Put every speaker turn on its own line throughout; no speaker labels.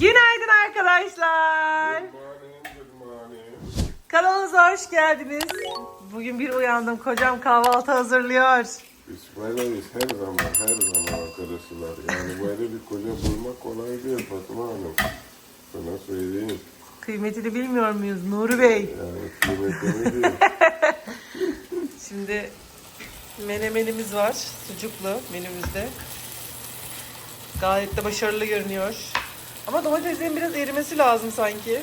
Günaydın arkadaşlar. Kanalımıza hoş geldiniz. Bugün bir uyandım. Kocam kahvaltı hazırlıyor.
İsmail'e her zaman her zaman arkadaşlar. Yani böyle bir koca bulmak kolay değil Fatma Hanım. Sana söyleyeyim.
Kıymetini bilmiyor muyuz Nuri Bey?
Kıymetini.
Şimdi menemenimiz var. Sucuklu menümüzde. Gayet de başarılı görünüyor. Ama domateslerin biraz erimesi lazım sanki.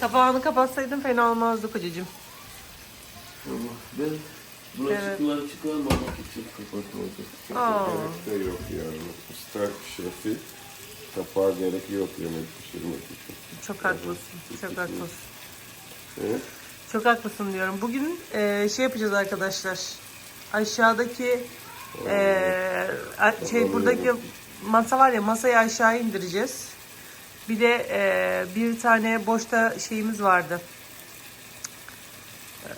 Kapağını kapatsaydın fena olmazdı kocacığım.
Ben bulaşıkları çıkarmamak için kapatmadım.
Aa.
Gerek de yok yani. Usta şefi kapağa gerek yok yemek pişirmek için.
Çok haklısın. Çok haklısın.
Evet.
Çok haklısın diyorum. Bugün e, şey yapacağız arkadaşlar. Aşağıdaki e, şey buradaki masa var ya masayı aşağı indireceğiz. Bir de e, bir tane boşta şeyimiz vardı. E,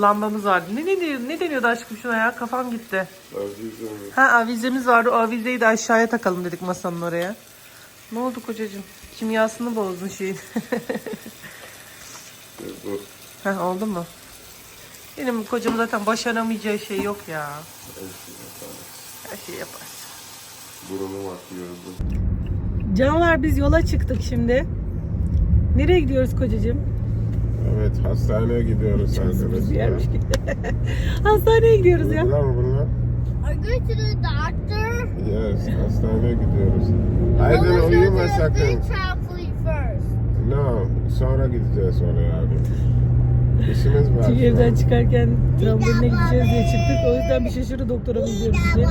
lambamız vardı. Ne, ne, ne, deniyordu aşkım şuna ya? Kafam gitti.
Azizim.
Ha avizemiz vardı. O avizeyi de aşağıya takalım dedik masanın oraya. Ne oldu kocacığım? Kimyasını bozdun şeyin.
Bu
Heh, oldu mu? Benim kocam zaten başaramayacağı şey yok ya. Her şey yapar.
burnumu atıyordu.
Canlar biz yola çıktık şimdi. Nereye gidiyoruz kocacığım?
Evet hastaneye gidiyoruz
Bir yermiş
arkadaşlar.
gibi. Hastaneye gidiyoruz ya.
Bunlar mı bunlar?
Are you going to the doctor?
Yes, hastaneye gidiyoruz. Aydın uyuma sakın. No, sonra gideceğiz oraya abi. İşimiz var.
Çünkü evden çıkarken tramboline gideceğiz diye çıktık. O yüzden bir şaşırdı doktora mı gidiyoruz diye.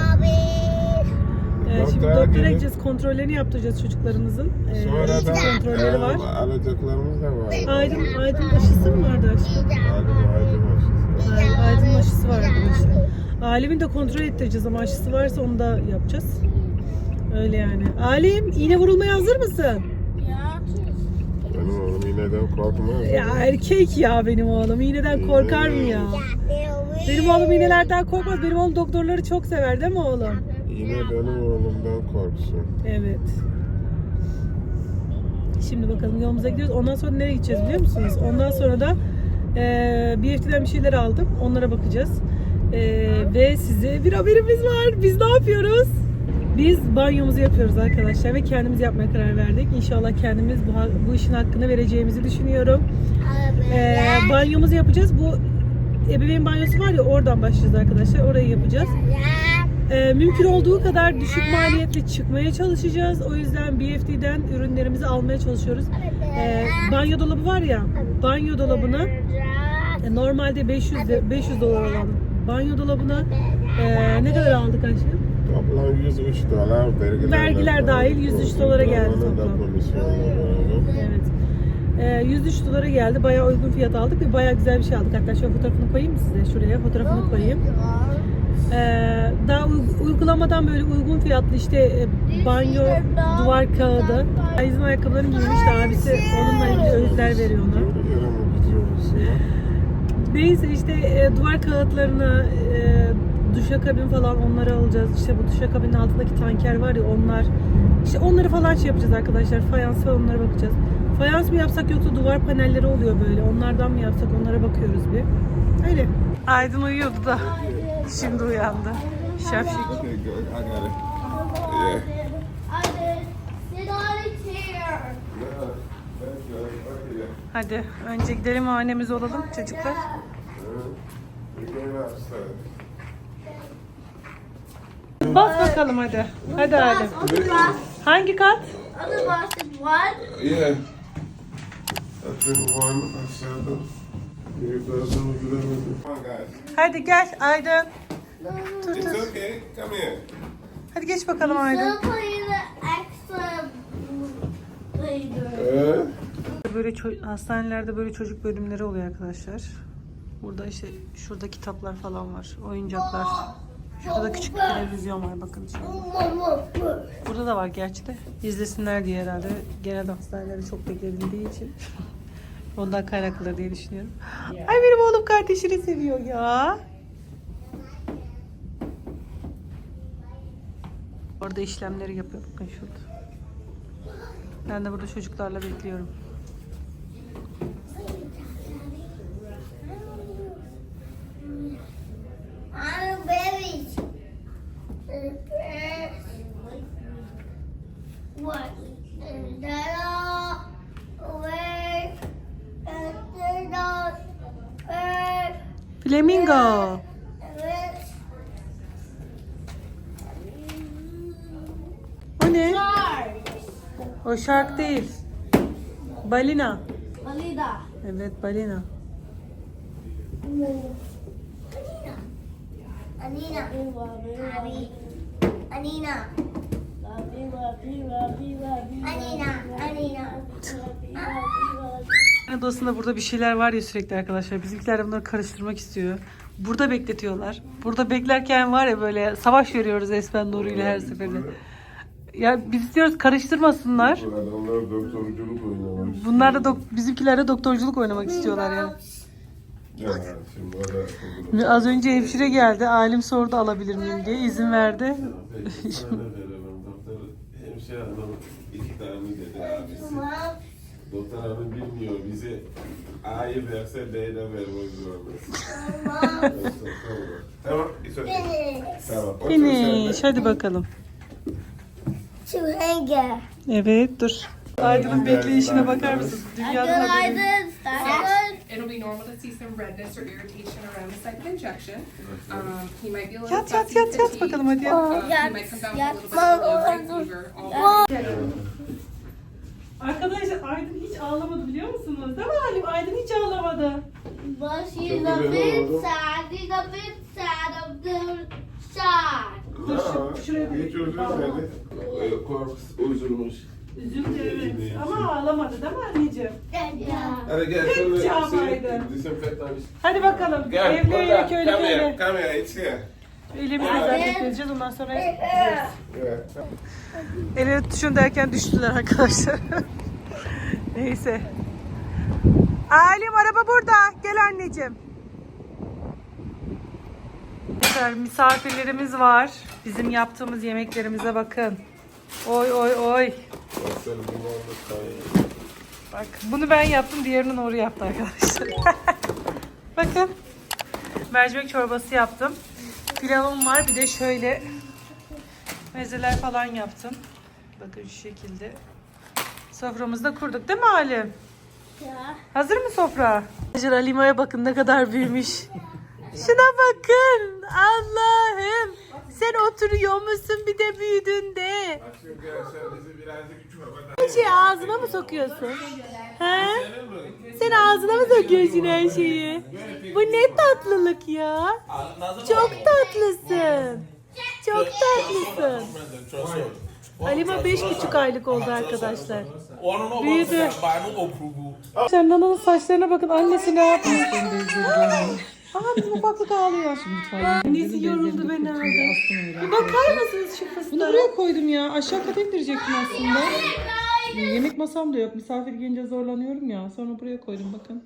Ee, şimdi
Doktora
gideceğiz. Kontrollerini yaptıracağız çocuklarımızın. Ee,
Sonra da
kontrolleri var.
alacaklarımız da var.
Aydın, Aydın aşısı mı vardı aşkım?
Aydın, aydın aşısı.
Ay- Aydın aşısı var arkadaşlar. Alim'in de kontrol ettireceğiz ama aşısı varsa onu da yapacağız. Öyle yani. Alim iğne vurulmaya hazır mısın?
Benim oğlum iğneden korkmaz.
Ya erkek ya benim oğlum. İğneden korkar mı ya? Benim oğlum iğnelerden korkmaz. Benim oğlum doktorları çok sever değil mi oğlum?
Yine benim oğlumdan korksun.
Evet. Şimdi bakalım yolumuza gidiyoruz. Ondan sonra nereye gideceğiz biliyor musunuz? Ondan sonra da eee BFT'den bir şeyler aldım. Onlara bakacağız. Eee, ve size bir haberimiz var. Biz ne yapıyoruz? Biz banyomuzu yapıyoruz arkadaşlar ve kendimiz yapmaya karar verdik. İnşallah kendimiz bu, bu işin hakkını vereceğimizi düşünüyorum. Eee banyomuzu yapacağız. Bu ebeveyn banyosu var ya oradan başlayacağız arkadaşlar. Orayı yapacağız. Ee, mümkün olduğu kadar düşük maliyetli çıkmaya çalışacağız. O yüzden BFD'den ürünlerimizi almaya çalışıyoruz. Ee, banyo dolabı var ya, banyo dolabını e, normalde 500 de- 500 dolar olan banyo dolabını e, ne kadar aldık aşkım?
Toplam 103 dolar vergiler.
Vergiler dahil 103 dolara geldi toplam. Evet. Ee, 103 dolara geldi. Bayağı uygun fiyat aldık ve bayağı güzel bir şey aldık. Hatta şöyle fotoğrafını koyayım size? Şuraya fotoğrafını koyayım. Ee, daha uy- uygulamadan böyle uygun fiyatlı işte e, banyo duvar kağıdı. Ayız'ın ayakkabılarını giymiş de abisi onunla ilgili öğütler veriyor ona.
Yere mi gidiyoruz ya?
Neyse işte e, duvar kağıtlarını, e, duşakabin falan onları alacağız. İşte bu duşakabinin altındaki tanker var ya onlar. İşte onları falan şey yapacağız arkadaşlar. Fayans falan onlara bakacağız. Fayans mı yapsak yoksa duvar panelleri oluyor böyle. Onlardan mı yapsak onlara bakıyoruz bir. Öyle. Aydın uyuyordu da. Şimdi uyandı.
Okay.
Hadi önce gidelim hanemiz olalım çocuklar. Bas bakalım hadi. Hadi
box.
Hangi kat?
On the box is one.
Yeah. I think one, said. Come on, guys.
Hadi gel Aydın. Tut
It's
tut.
okay. Come here.
Hadi geç bakalım Aydın.
Uh,
Böyle ço- hastanelerde böyle çocuk bölümleri oluyor arkadaşlar. Burada işte şurada kitaplar falan var. Oyuncaklar. Şurada küçük bir televizyon var bakın. şöyle. Burada da var gerçi de. İzlesinler diye herhalde. Genelde hastanelerde çok beklenildiği için. Ondan kaynaklıdır diye düşünüyorum. Ay benim oğlum kardeşini seviyor ya. Orada işlemleri yapıyor bakın şurada. Ben de burada çocuklarla bekliyorum. O şark değil. Balina.
Alida.
Evet balina.
Anina. Abi. Anina. Anina. Anina.
Odasında burada bir şeyler var ya sürekli arkadaşlar. Bizimkiler bunları karıştırmak istiyor. Burada bekletiyorlar. Burada beklerken var ya böyle savaş görüyoruz Espen Nuri ile her seferinde. Ya biz istiyoruz karıştırmasınlar.
Adamlar doktorculuk oynamak istiyor.
Bunlar da dok- bizimkiler de doktorculuk oynamak istiyorlar ya.
Ya şimdi
Az önce hemşire geldi. Alim sordu alabilir miyim diye. izin verdi.
Peki sana. Doktor hemşire hanım iki tane dedi abisi. Doktor hanım bilmiyor bize A'yı verse de vermek zorundasın. Tamam, it's okay. Tamam. otur sen de.
Finish. Hadi bakalım.
Sühenge.
Evet dur. Aydın'ın bekleyişine bakar mısınız? Dünyadan haberi.
Günaydın. Günaydın.
It'll be normal to see some redness or irritation around the site of injection. Um, he might be a little
Yat yat yat yat bakalım hadi.
Yat.
All
Arkadaşlar Aydın hiç ağlamadı biliyor musunuz? Değil mi Halim? Aydın hiç ağlamadı.
But she's a bit sad. She's a bit sad of the sad.
Dur şu, şuraya
Hiç üzülmedi.
Ee, Korkusu üzülmüş.
Evet. Ama ağlamadı değil mi anneciğim?
Yeah.
Hadi gel şöyle
job,
şey.
Hadi bakalım.
Gel
Evli evli köylü
Come here,
köylü.
come here.
Elimizle zaten göreceğiz ondan sonra.
Evet.
Elini tutuşun derken düştüler arkadaşlar. Neyse. Alim araba burada. Gel anneciğim. Ne kadar misafirlerimiz var. Bizim yaptığımız yemeklerimize bakın. Oy oy oy. Bak bunu ben yaptım. Diğerini Nuri yaptı arkadaşlar. bakın. Mercimek çorbası yaptım. Pilavım var. Bir de şöyle mezeler falan yaptım. Bakın şu şekilde. Soframızı da kurduk değil mi Halim?
Yeah.
Hazır mı sofra? Arkadaşlar Halima'ya bakın ne kadar büyümüş. Şuna bakın. Allah'ım. Sen oturuyor musun bir de büyüdün de. Her şeyi ağzına mı sokuyorsun? He? Sen ağzına mı sokuyorsun her şeyi? Bu ne tatlılık ya? Çok tatlısın. Çok tatlısın. Halima beş buçuk aylık oldu arkadaşlar. Büyüdü. Sen Nana'nın saçlarına bakın. Annesi ne yapıyor? Aha bizim ufaklık ağlıyor. Annesi yoruldu beni aldı. Bir bakar mısınız şu fıstığa? Bunu buraya koydum ya. Aşağı kata indirecektim aslında. Yemek masam da yok. Misafir gelince zorlanıyorum ya. Sonra buraya koydum bakın.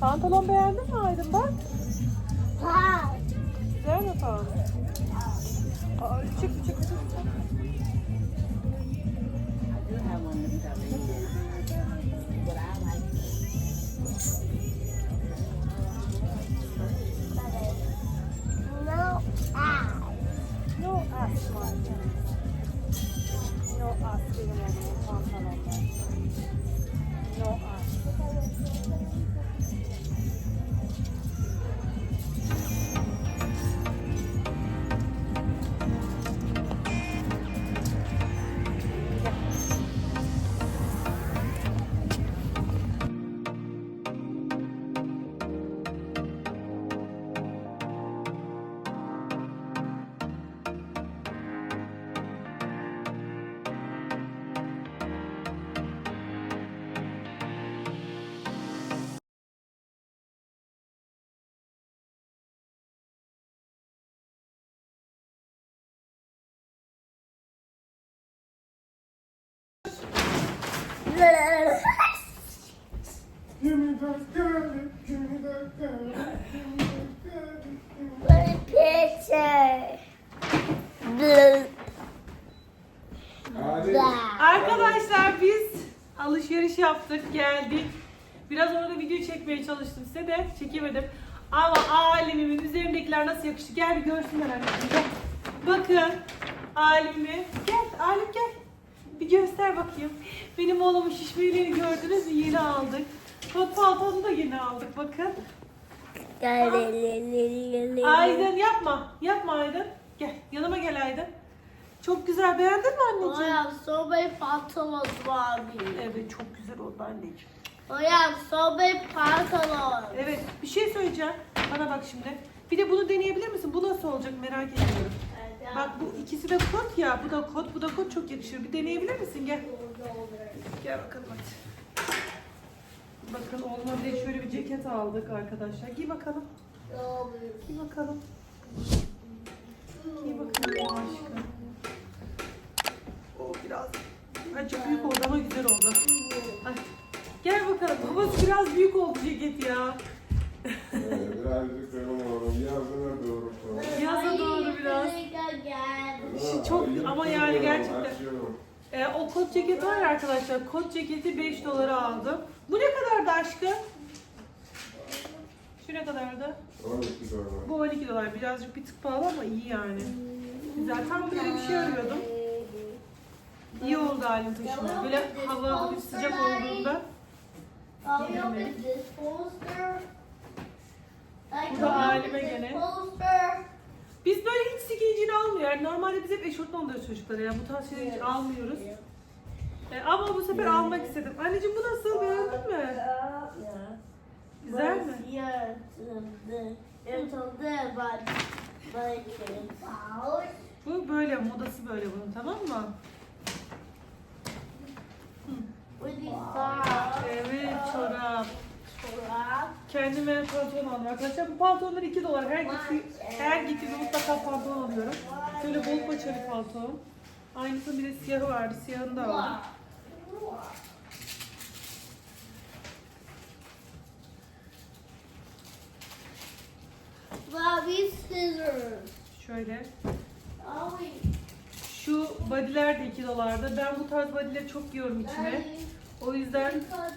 Pantolon beğendin mi Aydın bak?
Hi.
Güzel mi pantolon? Aa, çık çık çık.
No.
Arkadaşlar biz alışveriş yaptık, geldik. Biraz orada video çekmeye çalıştım size de çekemedim. Ama alemimin üzerindekiler nasıl yakıştı? Gel bir görsünler. Gel. Bakın alemimi. Gel Alem gel. Bir göster bakayım. Benim oğlumun şişmeliğini gördünüz mü? Yeni aldık. Kot paltonu da yeni aldık bakın. Aydın yapma. Yapma Aydın. Gel yanıma gel Aydın. Çok güzel beğendin mi anneciğim?
have so many pantaloons, mommy.
Evet çok güzel oldu anneciğim.
I have so many pantaloons.
Evet bir şey söyleyeceğim. Bana bak şimdi. Bir de bunu deneyebilir misin? Bu nasıl olacak merak ediyorum. Bak bu ikisi de kot ya. Bu da kot, bu da kot çok yakışır. Bir deneyebilir misin? Gel. Gel bakalım hadi. Bakın oğluma bir şöyle bir ceket aldık arkadaşlar. Giy bakalım. Giy bakalım. Giy bakalım aşkım. O biraz Acı büyük oldu ama güzel oldu. Ay. Gel bakalım. Babası biraz büyük oldu ceket ya.
Ee, Birazcık benim oğlum yazına doğru koy.
Yaza doğru biraz. Şu çok ama yani gerçekten.
Açıyorum.
Ee, o kot ceket var ya arkadaşlar. Kot ceketi 5 dolara aldım. Bu ne kadardı aşkım? Şu ne kadardı?
12 dolar.
Bu 12 dolar. Birazcık bir tık pahalı ama iyi yani. Güzel. Tam böyle bir şey arıyordum. İyi oldu halim taşıma. Böyle hava hafif sıcak olduğunda.
This poster.
Bu da halime gene. Biz böyle hiç skinny almıyor. Yani normalde biz hep eşortman alıyoruz çocuklara ya. Bu tarz şeyleri hiç almıyoruz. E, ama bu sefer almak istedim. Anneciğim bu nasıl? Beğendin mi? Güzel mi? Bu böyle modası böyle bunun tamam mı? Evet çorap. Kendime pantolon aldım arkadaşlar. Bu pantolonlar 2 dolar. Her gitti, her gittiğimde mutlaka pantolon alıyorum. Şöyle bol paçalı pantolon. Aynısının bir de siyahı vardı. Siyahını da aldım.
Bobby scissors.
Şöyle. Şu bodyler de 2 dolardı. Ben bu tarz bodyleri çok giyiyorum içime. O yüzden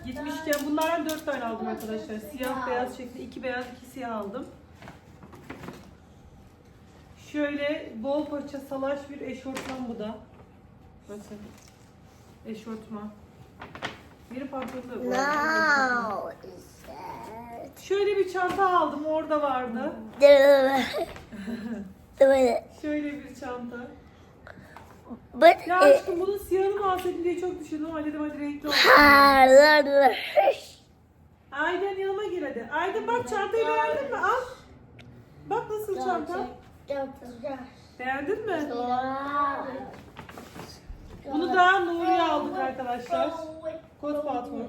gitmişken bunlardan 4 tane aldım arkadaşlar. Siyah beyaz şeklinde 2 beyaz 2 siyah aldım. Şöyle bol paça salaş bir eşortman bu da. Bakın. Eşortman. Bir pantolon da
sad.
Şöyle bir çanta aldım orada vardı. Şöyle bir çanta.
But
Ya
it.
aşkım bunun siyahını mı alsaydım diye çok düşündüm ama dedim hadi renkli olsun. Ayden yanıma gir hadi. Ayden bak çantayı beğendin mi? Al. Bak nasıl çanta. Beğendin mi? Bunu da Nuri'ye aldık arkadaşlar. Kot pantolon.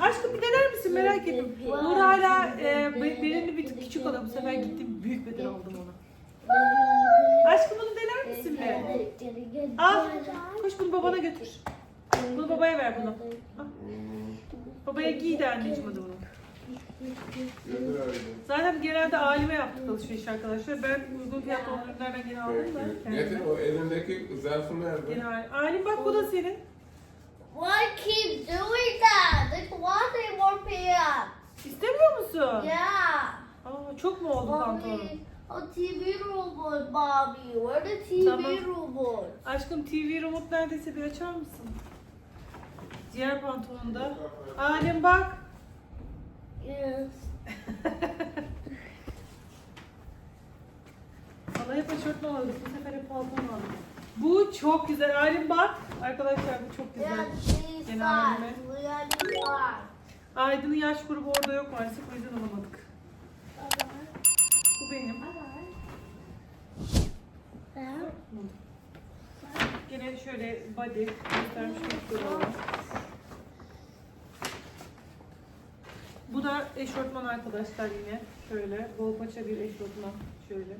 Aşkım bir dener misin merak ettim. Nur hala e, be- belini bir tık küçük olan bu sefer gittim büyük beden aldım ona. Aşkım bunu dener misin be? Al. Koş bunu babana götür. Bunu babaya ver bunu. Al. Babaya giy de anneciğim hadi bunu.
Götür.
Zaten genelde aileme yaptık alışveriş arkadaşlar. Ben uygun fiyatlı olan ürünlerden gene aldım da.
Peki.
kendime.
Getir o elindeki zarfı nerede?
Gene. Ailem bak bu da senin.
Why keep doing that? There's one thing more PM.
İstemiyor musun?
Yeah.
Aa, çok mu oldu pantolon?
Mommy, a TV remote, Bobby. Where the TV
Tamam.
remote?
Aşkım TV remote neredeyse bir açar mısın? Diğer pantolonda. Alem bak.
Yes.
Bana hep eşortman alırız. Bu sefer hep pantolon aldım. Bu çok güzel. Alem bak. Arkadaşlar bu çok güzel.
these
Gene
socks.
halime.
We got these socks.
Aydın'ın yaş grubu orada yok maalesef. O yüzden alamadık. Bu benim. Gene şöyle body göstermiş olalım. Bu da eşortman arkadaşlar yine. Şöyle bol paça bir eşortman. Şöyle.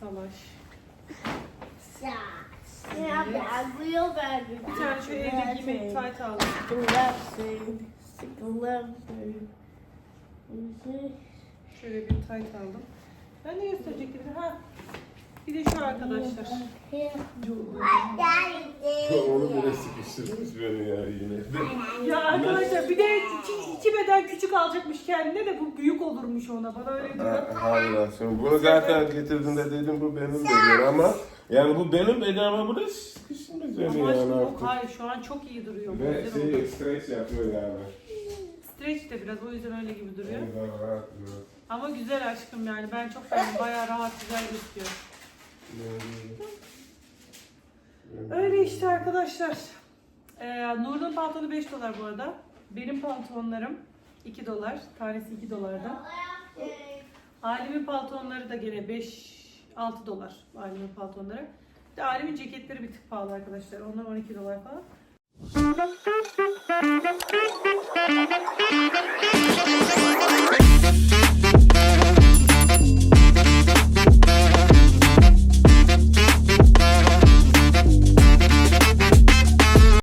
Salaş.
Bag, real bag.
Bir tane şu evde giymek tayt aldım. Şöyle bir tayt aldım. Ben ne gösterecektim? Ha. Bir de şu arkadaşlar.
Onu bile sıkıştırmış beni ya yine.
Ya arkadaşlar bir de iki, iki beden küçük alacakmış kendine de bu büyük olurmuş ona. Bana öyle diyor.
Hayır aslında bunu zaten getirdiğinde dedim bu benim beden ama yani bu benim beden ama bu da beni
Ama
yani
şimdi yok
artık.
hayır şu an çok iyi duruyor.
Ve
Güzel
şey stres yapıyor yani.
Stretch de biraz o yüzden öyle gibi duruyor.
Daha rahat duruyor.
Ama güzel aşkım yani ben çok beğendim. Bayağı rahat güzel gözüküyor. Öyle işte arkadaşlar. Ee, Nur'un pantolonu 5 dolar bu arada. Benim pantolonlarım 2 dolar. Tanesi 2 dolardan. Alim'in pantolonları da gene 5 6 dolar Alim'in pantolonları. Bir de Alim'in ceketleri bir tık pahalı arkadaşlar. Onlar 12 dolar falan.
Thank